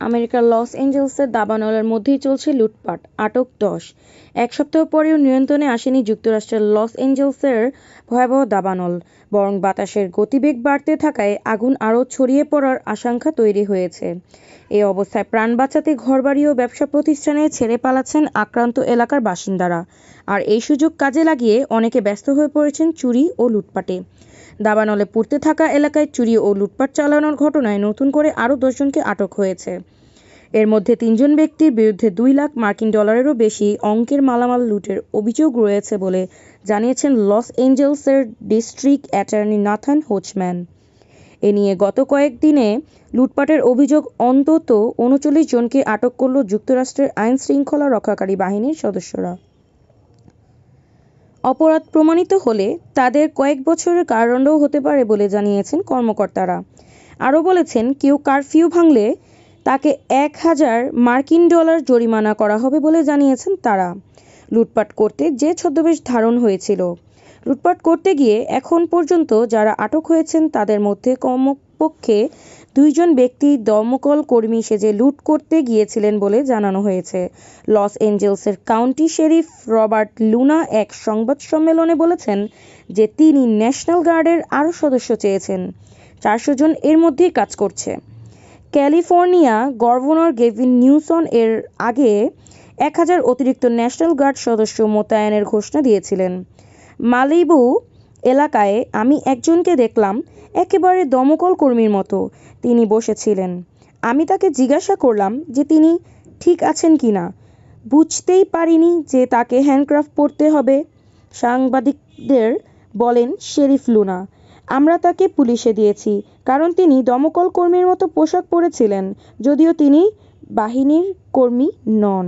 আমেরিকার লস অ্যাঞ্জেলেসের দাবানলের মধ্যেই চলছে লুটপাট, আটক দশ। এক সপ্তাহ পরেও নিয়ন্ত্রণে আসেনি যুক্তরাষ্ট্রের লস অ্যাঞ্জেলেসের ভয়াবহ দাবানল, বরং বাতাসের গতিবেগ বাড়তে থাকায় আগুন আরও ছড়িয়ে পড়ার আশঙ্কা তৈরি হয়েছে। এ অবস্থায় প্রাণ বাঁচাতে ঘরবাড়ি ও ব্যবসা প্রতিষ্ঠানে ছেড়ে পালাচ্ছেন আক্রান্ত এলাকার বাসিন্দারা। আর এই সুযোগ কাজে লাগিয়ে অনেকে ব্যস্ত হয়ে পড়েছেন চুরি ও লুটপাটে। দাবানলে পুড়তে থাকা এলাকায় চুরি ও লুটপাট চালানোর ঘটনায় নতুন করে আরও দশজনকে আটক হয়েছে। এর মধ্যে তিনজন ব্যক্তির বিরুদ্ধে দুই লাখ মার্কিন ডলারেরও বেশি অঙ্কের মালামাল লুটের অভিযোগ রয়েছে বলে জানিয়েছেন লস এঞ্জেলসের ডিস্ট্রিক্ট অ্যাটর্নি নাথান হোচম্যান। এ নিয়ে গত কয়েকদিনে লুটপাটের অভিযোগ অন্তত উনচল্লিশ জনকে আটক করল যুক্তরাষ্ট্রের আইন শৃঙ্খলা রক্ষাকারী বাহিনীর সদস্যরা। অপরাধ প্রমাণিত হলে তাদের কয়েক বছরের কারাদণ্ডও হতে পারে বলে জানিয়েছেন কর্মকর্তারা। আরও বলেছেন, কেউ কারফিউ ভাঙলে তাকে এক হাজার মার্কিন ডলার জরিমানা করা হবে বলে জানিয়েছেন তারা। লুটপাট করতে যে ছদ্মবেশ ধারণ হয়েছিল। লুটপাট করতে গিয়ে এখন পর্যন্ত যারা আটক হয়েছেন তাদের মধ্যে কমপক্ষে দুইজন ব্যক্তি দমকল কর্মী সেজে লুট করতে গিয়েছিলেন বলে জানানো হয়েছে। লস এঞ্জেলসের কাউন্টি শেরিফ রবার্ট লুনা এক সংবাদ সম্মেলনে বলেছেন যে তিনি ন্যাশনাল গার্ডের আরও সদস্য চেয়েছেন। চারশো জন এর মধ্যেই কাজ করছে। ক্যালিফোর্নিয়া গভর্নর গেভিন নিউসন এর আগে এক হাজার অতিরিক্ত ন্যাশনাল গার্ড সদস্য মোতায়েনের ঘোষণা দিয়েছিলেন। মালিবু এলাকায় আমি একজনকে দেখলাম একেবারে দমকল কর্মীর মতো। তিনি বসেছিলেন। আমি তাকে জিজ্ঞাসা করলাম যে তিনি ঠিক আছেন কি না। বুঝতেই পারিনি যে তাকে হ্যান্ডক্রাফট পরতে হবে। সাংবাদিকদের বলেন শেরিফ লুনা। আমরা তাকে পুলিশে দিয়েছি, কারণ তিনি দমকল কর্মীর মতো পোশাক পরেছিলেন, যদিও তিনি বাহিনীর কর্মী নন।